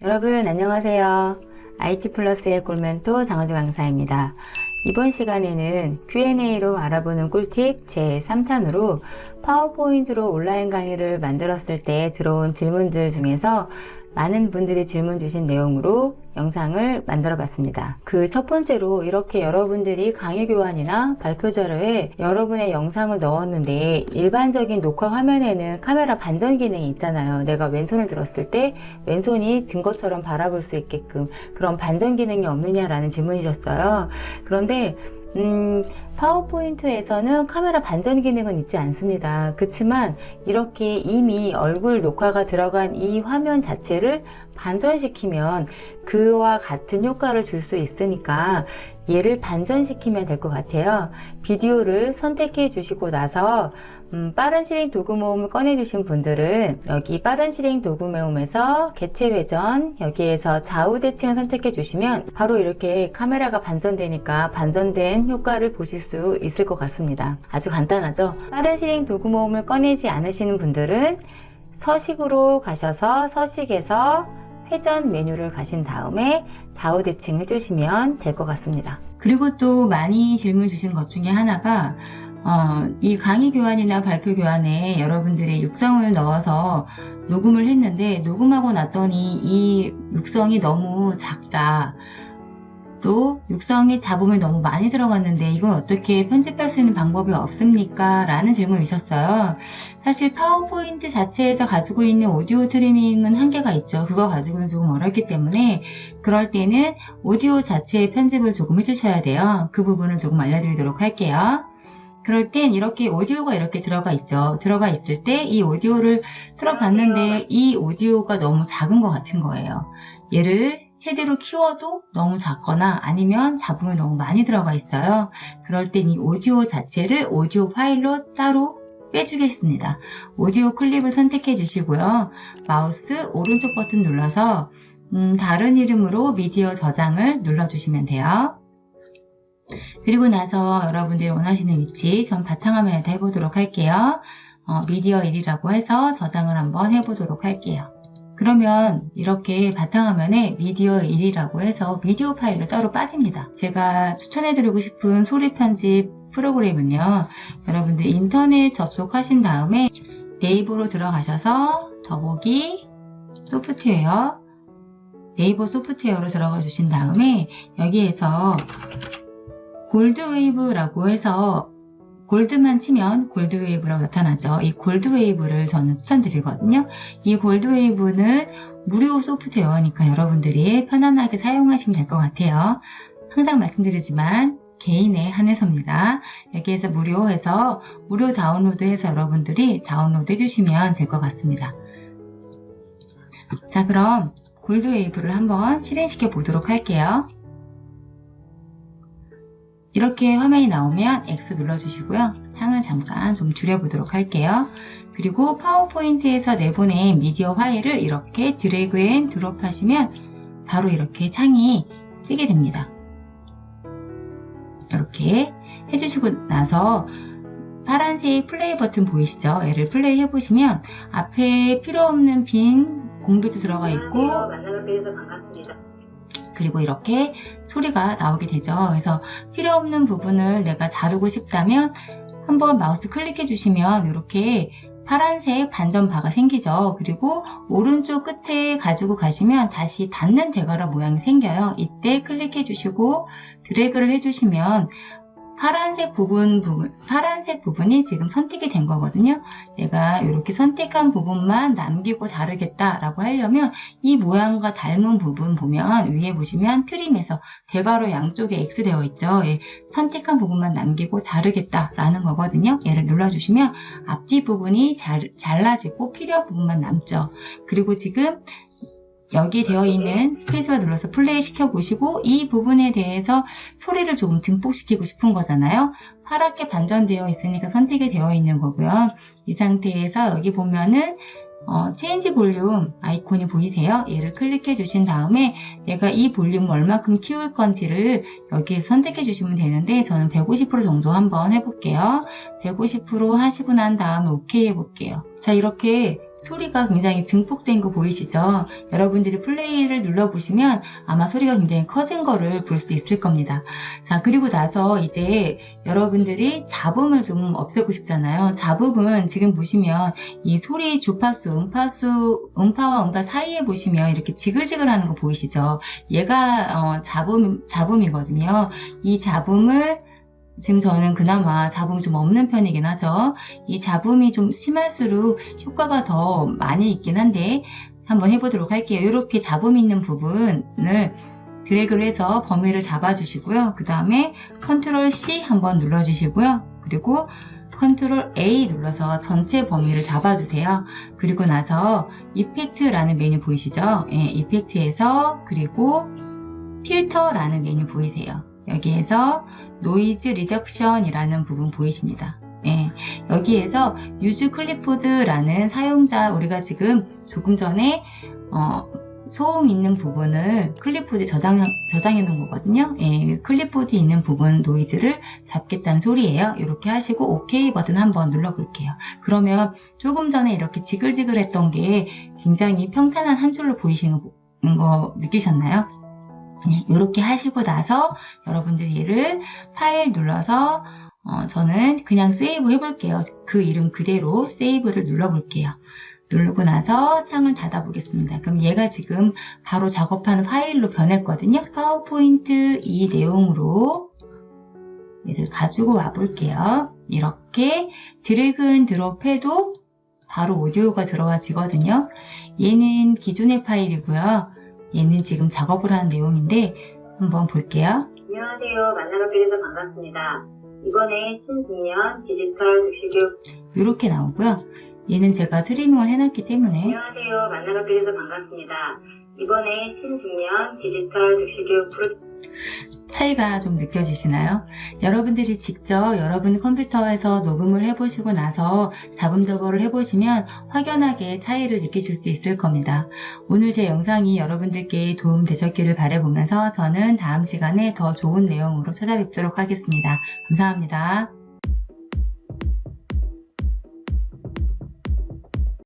여러분 안녕하세요. IT 플러스의 꿀멘토 장원주 강사입니다. 이번 시간에는 Q&A로 알아보는 꿀팁 제 3탄으로 파워포인트로 온라인 강의를 만들었을 때 들어온 질문들 중에서 많은 분들이 질문 주신 내용으로 영상을 만들어 봤습니다. 그 첫 번째로 이렇게 여러분들이 강의 교환이나 발표 자료에 여러분의 영상을 넣었는데 일반적인 녹화 화면에는 카메라 반전 기능이 있잖아요. 내가 왼손을 들었을 때 왼손이 든 것처럼 바라볼 수 있게끔 그런 반전 기능이 없느냐라는 질문이셨어요. 그런데 음, 파워포인트에서는 카메라 반전 기능은 있지 않습니다. 그렇지만 이렇게 이미 얼굴 녹화가 들어간 이 화면 자체를 반전시키면 그와 같은 효과를 줄 수 있으니까 얘를 반전시키면 될 것 같아요. 비디오를 선택해 주시고 나서 음, 빠른 실행 도구 모음을 꺼내 주신 분들은 여기 빠른 실행 도구 모음에서 개체 회전 여기에서 좌우 대칭을 선택해 주시면 바로 이렇게 카메라가 반전되니까 반전된 효과를 보실 수 있을 것 같습니다. 아주 간단하죠? 빠른 실행 도구 모음을 꺼내지 않으시는 분들은 서식으로 가셔서 서식에서 회전 메뉴를 가신 다음에 좌우 대칭 해주시면 될 것 같습니다. 그리고 또 많이 질문 주신 것 중에 하나가 어, 이 강의 교환이나 발표 교환에 여러분들의 육성을 넣어서 녹음을 했는데 녹음하고 났더니 이 육성이 너무 작다. 또 육성에 잡음이 너무 많이 들어갔는데 이걸 어떻게 편집할 수 있는 방법이 없습니까? 라는 질문을 주셨어요. 사실 파워포인트 자체에서 가지고 있는 오디오 트리밍은 한계가 있죠. 그거 가지고는 조금 어렵기 때문에 그럴 때는 오디오 자체의 편집을 조금 해주셔야 돼요. 그 부분을 조금 알려드리도록 할게요. 그럴 땐 이렇게 오디오가 이렇게 들어가 있죠. 들어가 있을 때 이 오디오를 틀어봤는데 이 오디오가 너무 작은 것 같은 거예요. 얘를 최대로 키워도 너무 작거나 아니면 잡음이 너무 많이 들어가 있어요. 그럴 땐 이 오디오 자체를 오디오 파일로 따로 빼주겠습니다. 오디오 클립을 선택해 주시고요. 마우스 오른쪽 버튼 눌러서 음, 다른 이름으로 미디어 저장을 눌러주시면 돼요. 그리고 나서 여러분들이 원하시는 위치 전 바탕화면에다 해보도록 할게요. 어, 미디어 1이라고 해서 저장을 한번 해보도록 할게요. 그러면 이렇게 바탕화면에 미디어 1이라고 해서 미디어 파일로 따로 빠집니다. 제가 추천해드리고 싶은 소리 편집 프로그램은요. 여러분들 인터넷 접속하신 다음에 네이버로 들어가셔서 더보기 소프트웨어 네이버 소프트웨어로 들어가 주신 다음에 여기에서 골드웨이브라고 해서 골드만 치면 골드웨이브라고 나타나죠. 이 골드웨이브를 저는 추천드리거든요. 이 골드웨이브는 무료 소프트웨어니까 여러분들이 편안하게 사용하시면 될 것 같아요. 항상 말씀드리지만 개인에 한해서입니다. 여기에서 무료해서 무료 다운로드해서 여러분들이 다운로드 해주시면 될 것 같습니다. 자 그럼 골드웨이브를 한번 실행시켜 보도록 할게요. 이렇게 화면이 나오면 X 눌러주시고요. 창을 잠깐 좀 줄여보도록 할게요. 그리고 파워포인트에서 내보낸 미디어 파일을 이렇게 드래그 앤 드롭 하시면 바로 이렇게 창이 뜨게 됩니다. 이렇게 해주시고 나서 파란색 플레이 버튼 보이시죠? 얘를 플레이 해보시면 앞에 필요 없는 빈 공비도 들어가 있고 그리고 이렇게 소리가 나오게 되죠. 그래서 필요 없는 부분을 내가 자르고 싶다면 한번 마우스 클릭해 주시면 이렇게 파란색 반전 바가 생기죠. 그리고 오른쪽 끝에 가지고 가시면 다시 닿는 대가라 모양이 생겨요. 이때 클릭해 주시고 드래그를 해주시면 파란색 부분, 부분, 파란색 부분이 지금 선택이 된 거거든요. 내가 이렇게 선택한 부분만 남기고 자르겠다라고 하려면 이 모양과 닮은 부분 보면 위에 보시면 트림에서 대괄호 양쪽에 X 되어 있죠. 예, 선택한 부분만 남기고 자르겠다라는 거거든요. 얘를 눌러주시면 앞뒤 부분이 잘, 잘라지고 필요한 부분만 남죠. 그리고 지금 여기 되어 있는 스페이스바 눌러서 플레이 시켜 보시고 이 부분에 대해서 소리를 조금 증폭시키고 싶은 거잖아요. 파랗게 반전되어 있으니까 선택이 되어 있는 거고요. 이 상태에서 여기 보면은 어, 체인지 볼륨 아이콘이 보이세요? 얘를 클릭해 주신 다음에 내가 이 볼륨을 얼마큼 키울 건지를 여기에 선택해 주시면 되는데 저는 150% 정도 한번 해볼게요. 150% 하시고 난 다음에 OK 해볼게요. 자 이렇게 소리가 굉장히 증폭된 거 보이시죠? 여러분들이 플레이를 눌러보시면 아마 소리가 굉장히 커진 거를 볼 수 있을 겁니다. 자, 그리고 나서 이제 여러분들이 잡음을 좀 없애고 싶잖아요. 잡음은 지금 보시면 이 소리 주파수, 음파수, 음파와 음파 사이에 보시면 이렇게 지글지글 하는 거 보이시죠? 얘가 어, 잡음, 잡음이거든요. 이 잡음을 지금 저는 그나마 잡음이 좀 없는 편이긴 하죠. 이 잡음이 좀 심할수록 효과가 더 많이 있긴 한데 한번 해보도록 할게요. 이렇게 잡음 있는 부분을 드래그를 해서 범위를 잡아주시고요. 그 다음에 컨트롤 C 한번 눌러주시고요. 그리고 컨트롤 A 눌러서 전체 범위를 잡아주세요. 그리고 나서 이펙트라는 메뉴 보이시죠? 예, 이펙트에서 그리고 필터라는 메뉴 보이세요. 여기에서 노이즈 리덕션이라는 부분 보이십니다. 예, 여기에서 유즈 클리포드라는 사용자 우리가 지금 조금 전에 어, 소음 있는 부분을 클립보드에 저장, 저장해 놓은 거거든요. 예, 클립보드 있는 부분 노이즈를 잡겠다는 소리예요. 이렇게 하시고 OK 버튼 한번 눌러 볼게요. 그러면 조금 전에 이렇게 지글지글 했던 게 굉장히 평탄한 한 줄로 보이시는 거, 거 느끼셨나요? 네, 이렇게 하시고 나서 여러분들 얘를 파일 눌러서 어, 저는 그냥 세이브 해볼게요. 그 이름 그대로 세이브를 눌러볼게요. 누르고 나서 창을 닫아 보겠습니다. 그럼 얘가 지금 바로 작업하는 파일로 변했거든요. 파워포인트 이 내용으로 얘를 가지고 와 볼게요. 이렇게 드래그 드롭 해도 바로 오디오가 들어와지거든요. 얘는 기존의 파일이고요. 얘는 지금 작업을 하는 내용인데 한번 볼게요. 안녕하세요. 만나뵙게 돼서 반갑습니다. 이번에 신중년 디지털 즉시교육 이렇게 나오고요. 얘는 제가 트리밍을 해놨기 때문에 안녕하세요. 만나뵙게 돼서 반갑습니다. 이번에 신중년 디지털 즉시교육 프로 차이가 좀 느껴지시나요? 여러분들이 직접 여러분 컴퓨터에서 녹음을 해보시고 나서 잡음 적어를 해보시면 확연하게 차이를 느끼실 수 있을 겁니다. 오늘 제 영상이 여러분들께 도움 되셨기를 바라보면서 저는 다음 시간에 더 좋은 내용으로 찾아뵙도록 하겠습니다. 감사합니다.